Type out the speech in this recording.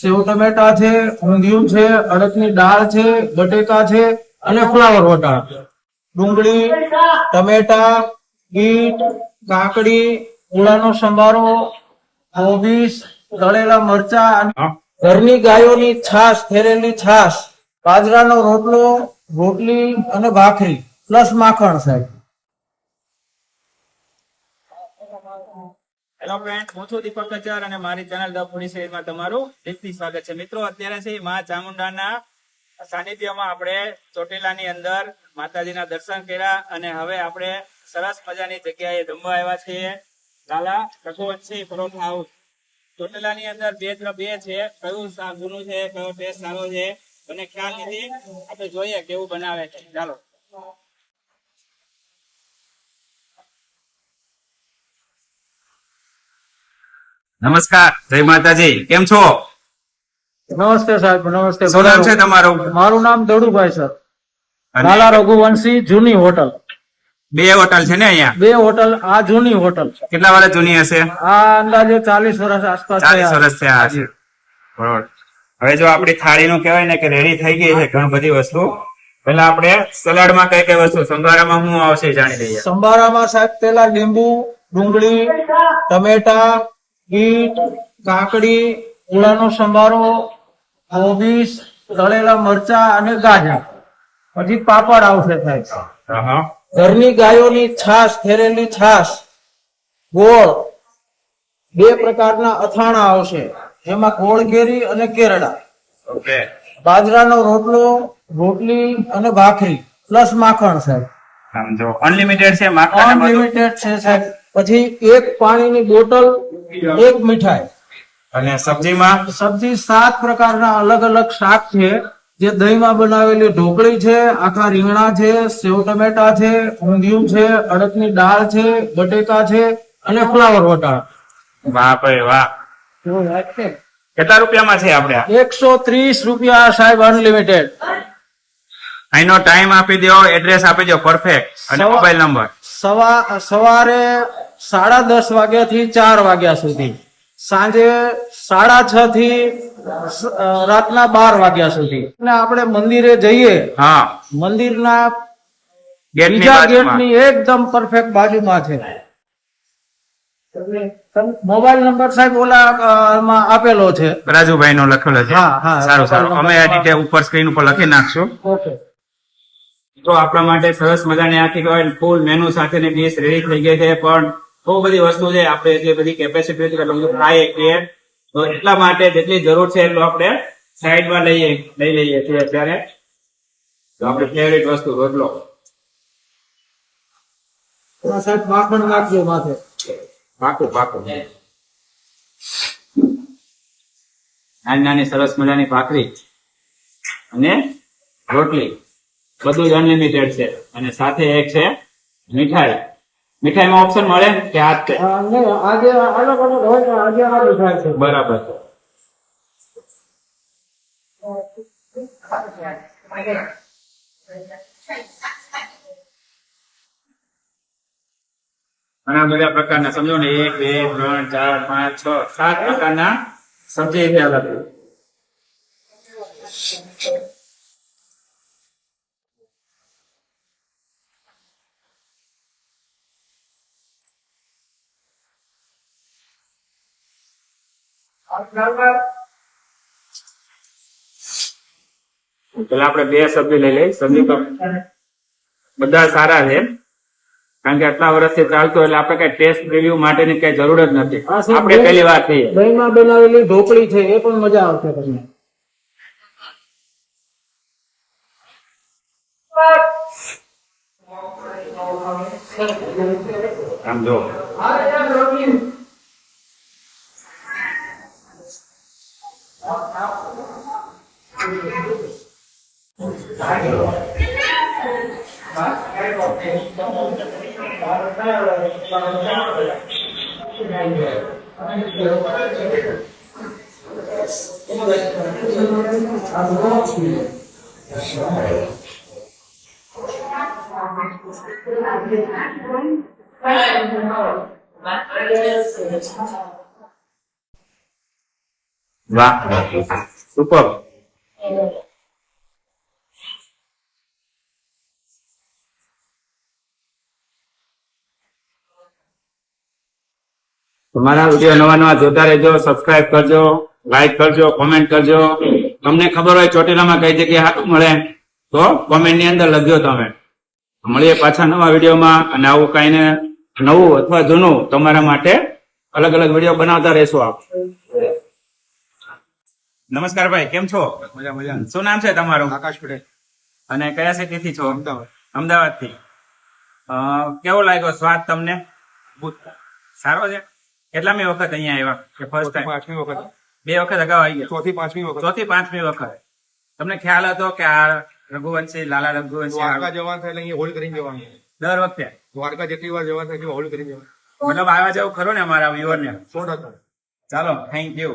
સેવ ટમેટા છે ઊંધિયું છે અડદની દાળ છે બટેકા છે અને ફ્લાવર વટાણા. ડુંગળી ટમેટા બીટ કાકડી મૂળાનો સંભારો કોબીસ તળેલા મરચા ઘરની ગાયોની છાશ ફેરેલી છાશ બાજરાનો રોટલો રોટલી અને ભાખરી પ્લસ માખણ સાહેબ. હેલો ફ્રેન્ડ હું છું દીપક કચર અને મારી ચેનલ ધ શહેરમાં તમારું દિલથી સ્વાગત છે. મિત્રો, અત્યારે છે મા ચામુંડાના સાનિધ્યમાં આપણે ચોટીલાની અંદર માતાજીના દર્શન કર્યા અને હવે આપણે સરસ મજાની જગ્યાએ જમવા આવ્યા છીએ. લાલા રઘુવંશી પરોઠા હાઉસ ચોટીલાની અંદર બે બે છે, કયું ગુનું છે, કયો ટેસ્ટ સારો છે અને ખ્યાલ નથી. આપણે જોઈએ કેવું બનાવે છે. ચાલો. નમસ્કાર જય માતાજી. કેમ છો? નમસ્તે સાહેબ નમસ્તે. શું નામ છે તમારું? મારું નામ દડુભાઈ સર. લાલા રઘુવંશી જૂની હોટલ. બે હોટલ છે ને અહીંયા? બે હોટલ આ જૂની હોટલ છે. કેટલા વર્ષ જૂની હશે? આ અંદાજે ચાલીસ વર્ષ આસપાસ ચાલીસ વર્ષ થયા આજે બરોબર. હવે જો આપણી થાળીનું કહેવાય ને કે રેડી થઈ ગઈ છે ઘણી બધી વસ્તુ પેલા આપણે સલાડમાં કઈ કઈ વસ્તુ? સંભારામાં શું આવશે જાણી લઈએ. સંભારામાં સાહેબ પેલા લીંબુ ડુંગળી ટમેટા બીટ કાકડી મૂળાનો સંભારો કોબીસ તળેલા મરચા અને ગાજર. પછી પાપડ આવશે સાહેબ. ઘરની ગાયોની છાશ ફેરેલી છાશ ગોળ બે પ્રકારના અથાણા આવશે. જેમાં ગોળ કેરી અને કેરડા. બાજરાનો રોટલો રોટલી અને ભાખરી પ્લસ માખણ સાહેબ. અનલિમિટેડ છે? અનલિમિટેડ છે સાહેબ. પછી એક પાણીની બોટલ એક મીઠાઈ. અને સબ્જીમાં? સબ્જી સાત પ્રકારના અલગ અલગ શાક છે. જે દહીંમાં બનાવેલી ઢોકળી છે આખા રીંગણા છે સેવ ટમેટા છે ઊંધિયું છે અડદની દાળ છે બટેકા છે અને ફ્લાવર વટાણા. વાહ. ભાઈ વાહ કેટલા રૂપિયામાં છે આપણે એકસો ત્રીસ રૂપિયા સાહેબ અનલિમિટેડ અહીંનો ટાઈમ આપી દો એડ્રેસ આપી દો પરફેક્ટ અને મોબાઈલ નંબર સવા સવારે સાડા દસ વાગ્યા થી ચાર વાગ્યા સુધી. સાંજે સાડા છ થી રાતના બાર વાગ્યા સુધી. અને આપણે મંદિરે જઈએ. હા. મંદિરના બીજા. ગેટની એકદમ પરફેક્ટ બાજુમાં છે. મોબાઈલ નંબર સાહેબ ઓલા માં આપેલો છે. રાજુભાઈ નો લખેલો છે. હા, હા. સારું સારું. અમે આ રીતે ઉપર સ્ક્રીન ઉપર લખી નાખશું. ઓકે. તો આપણા માટે સરસ મજાની આખી ફૂલ મેનુ સાથેની ડીશ રેડી થઈ ગઈ છે પણ બહુ બધી વસ્તુ છે આપણે એટલી બધી કેપેસિટી કે બધું છીએ તો એટલા માટે જેટલી જરૂર છે એટલું આપણે સાઈડમાં લઈએ લઈ લઈએ છીએ અત્યારે. તો આપણે ફેવરિટ વસ્તુ રોટલો સાહેબ માખણ નાખજો માથે. પાકું પાકું નાની નાની સરસ મજાની ભાખરી અને રોટલી. બધું જ અનલિમિટેડ છે. અને સાથે એક છે મીઠાઈ. મીઠાઈમાં ઓપ્શન મળે ને કે આ જ આજે અલગ અલગ હોય તો આજે આલુ થાય છે. બરાબર. છે ઘણા બધા પ્રકારના સમજો ને એક બે ત્રણ ચાર પાંચ છ સાત પ્રકારના સબ્જી અલગ પેલા આપણે બે સબ્જી લઈ લઈ સબ્જી બધા સારા છે. કારણ કે આટલા વર્ષથી ચાલતું એટલે આપણે કઈ ટેસ્ટ રિવ્યુ માટેની કઈ જરૂર જ નથી. આપણે પહેલી વાર થઈ દહીંમાં બનાવેલી ઢોકળી છે એ પણ મજા આવશે તમને. આમ જો. Dạ, đúng không? તમારા વીડિયો નવા નવા જોતા રહેજો સબસ્ક્રાઇબ કરજો લાઈક કરજો કોમેન્ટ કરજો. તમને ખબર હોય ચોટીલામાં કઈ જગ્યાએ હાટું મળે તો કોમેન્ટની અંદર લખજો તમે. મળીએ પાછા નવા વિડીયોમાં અને આવું કઈ ને નવું અથવા જૂનું તમારા માટે અલગ અલગ વીડિયો બનાવતા રહેશો આપ. નમસ્કાર ભાઈ કેમ છો? મજા મજા. શું નામ છે તમારું? આકાશ પટેલ. અને કયા સિટી થી છો? અમદાવાદ. અમદાવાદથી કેવો લાગ્યો સ્વાદ તમને? સારો છે? કેટલામી વખત અહીંયા આવ્યા? કે ફર્સ્ટ ટાઈમ પાંચમી વખત. બે વખત અગાઉ આવી ગયા? ચોથી પાંચમી વખત. ચોથી પાંચમી વખત. તમને ખ્યાલ હતો કે આ રઘુવંશી લાલા રઘુવંશી દ્વારકા જવા જવાનું થાય એટલે અહીંયા હોળી કરીને જવાનું. દર વખતે? દ્વારકા જેટલી વાર જવાનું થાય હોલ કરીને જવાનું. મતલબ આવ્યા જવું ખરો ને અમારા વ્યુઅર ને? સો ટકા. ચાલો થેન્ક યુ